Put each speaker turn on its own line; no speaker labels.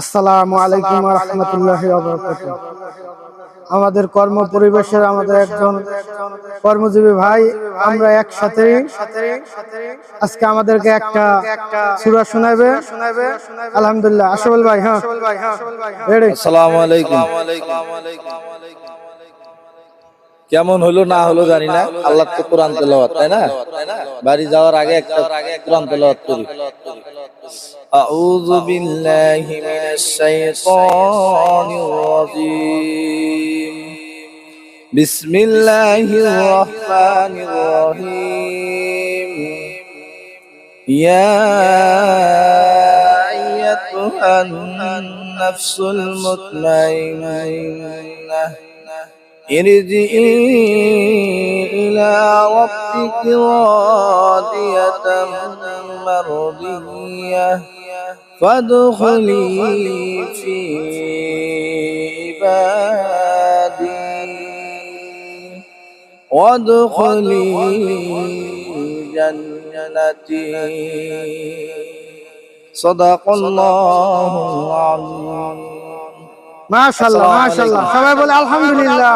আসসালামু আলাইকুম রহমতুল্লাহ আমাদের কর্ম পরিবেশের আমাদের একজন কর্মজীবী ভাই আমরা একসাথে আজকে আমাদেরকে একটা সুরা শোনাবে আলহামদুলিল্লাহ। আশাবুল ভাই হ্যাঁ। Ready?
আসসালামু আলাইকুম। কেমন হলো না হলো জানি না। আল্লাহ তো কোরআন তেলাওয়াত তাই না? বাড়ি যাওয়ার আগে একটা কোরআন তেলাওয়াত করি। أعوذ بالله من الشيطان الرجيم. بسم الله الرحمن الرحيم. يا أيتها النفس المطمئنة ارجعي إلى ربك راضية مرضية. فادخلي في عبادي وادخلي جنتي صدق الله العظيم
মাশাআল্লাহ মাশাআল্লাহ সবাই বলে আলহামদুলিল্লাহ